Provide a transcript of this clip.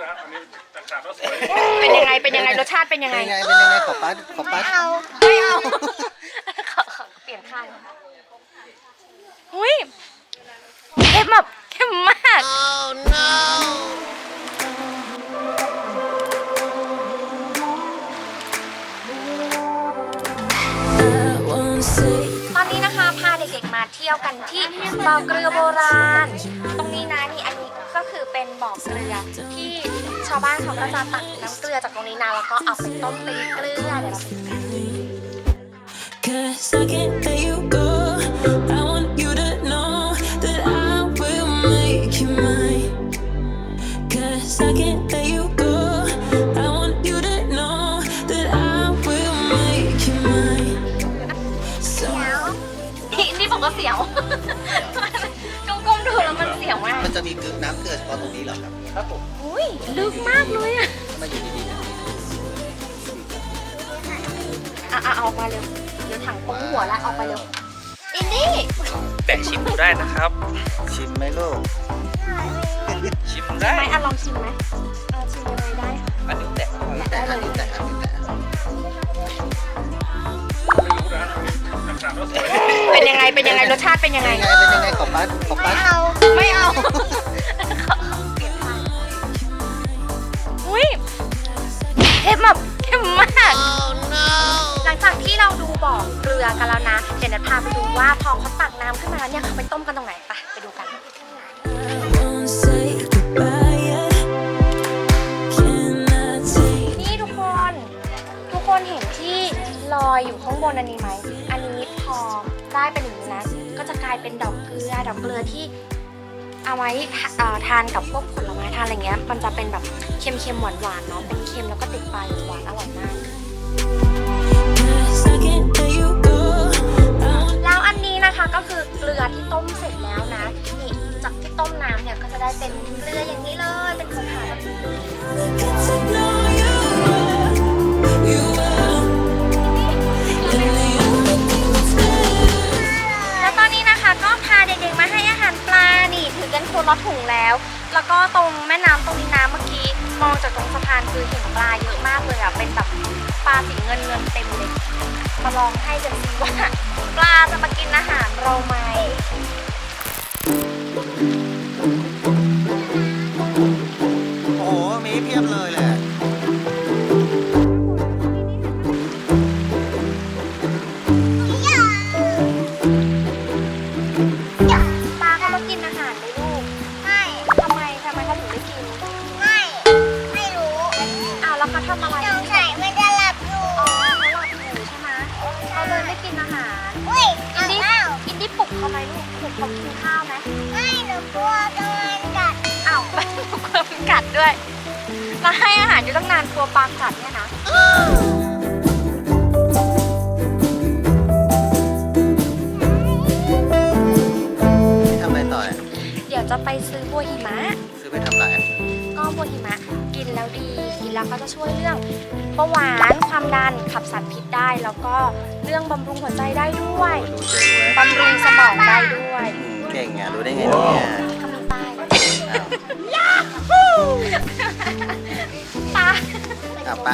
นะครับอันนี้จากขาดแล้วสวยเป็นยังไง เป็นยังไง รสชาติเป็นยังไง เป็นไงเป็นยังไงขอปัดขอปัดไม่เอา ขอขอเปลี่ยนข้างอุ้ยเค็มแบบเค็มมากตอนนี้นะคะพาเด็กๆมาเที่ยวกันที่บ่อเกลือโบราณ ตรงนี้นะนี่อันนี้ ก็คือเป็นบ่อเกลือที่ชาวบ้านเขาก็จะตักน้ำเกลือจากตรงนี้นะแล้วก็เอาไปต้มเป็นเกลือเดี๋ยวเราไปดูกัน Cause I can't let you go. I want you to know that I will make you mine. Cause I can't let you go. I want you to know that I will make you mine. So นี่นี่บอกว่าเสียว จะมีเกลือน้ำเกลือเฉพาะตรงนี้เหรอครับครับผมอุ้ยลึกมากเลยอะมาอยู่ดีๆนะอะอะเอาออกมาเร็ว เดี๋ยวถังปุ้งหัวแล้วออกไปเร็วอินดี้แตะชิมดูได้นะครับ ชิมไหมลูกชิมได้ ไหมอะลองชิมไหมเออชิมยังไงได้คะอันนี้แตะแต่อันนี้แต่อันนี้แต่ไม่รู้นะครับอันนี้จากขาดแล้วสวยเป็นยังไงเป็นยังไงรสชาติเป็นยังไง เป็นไงเป็นยังไงขอปัดขอปัดไม่เอา เราดูบ่อเกลือกันแล้วนะ เดี๋ยวนัดพาไปดูว่าพอเขาตักน้ำขึ้นมาแล้วเนี่ยเขาไปต้มกันตรงไหนไปไปดูกัน นี่ทุกคน ทุกคนเห็นที่ลอยอยู่ข้างบนอันนี้ไหม อันนี้พอได้เป็นอย่างนี้นะ ก็จะกลายเป็นดอกเกลือ ดอกเกลือที่เอาไว้ทานกับพวกผลไม้ทานอะไรเงี้ย มันจะเป็นแบบเค็มๆหวานๆเนาะ เป็นเค็มแล้วก็ติดปลายหวานอร่อยมาก เนี่ยก็จะได้เป็นเกลืออย่างนี้เลย เป็นขาวๆแบบนี้แล้วตอนนี้นะคะก็พาเด็กๆมาให้อาหารปลานี่ถือกันคนละถุงแล้ว แล้วก็ตรงแม่น้ำตรงนี้น้ำเมื่อกี้ มองจากตรงสะพานคือเห็นปลาเยอะมากเลยอะเป็นแบบปลาสีเงินเงินเต็มเลย มาลองให้กันสิว่าปลาจะมากินอาหารเราไหม ทำอะไรสงสัยมันจะหลับอยู่อ๋อเขาหลับอยู่ใช่ไหมเขาเลยไม่กินอาหารอุ้ยอิเอานดี้แล้วอินดี้ปลุกเขาไหมลูกปลุกเขากินข้าวไหมไม่หนูกลัวโดนกัดอ้าวปลุกเขากัดด้วยเราให้อาหารอยู่ตั้งนานกลัวปลากัดเนี่ยนะทำอะไรต่ออะเดี๋ยวจะไปซื้อบัวหิมะ นแล้วดี กินแล้วก็จะช่วยเรื่องเบาหวานความดันขับสารพิษได้ แล้วก็เรื่องบำรุงหัวใจได้ด้วยดูเจ๊งเว้ยบำรุงสมองได้ด้วยอืมเก่งอะ รู้ได้ไงเนี่ยเขามีป้ายอ้าวตาอะไป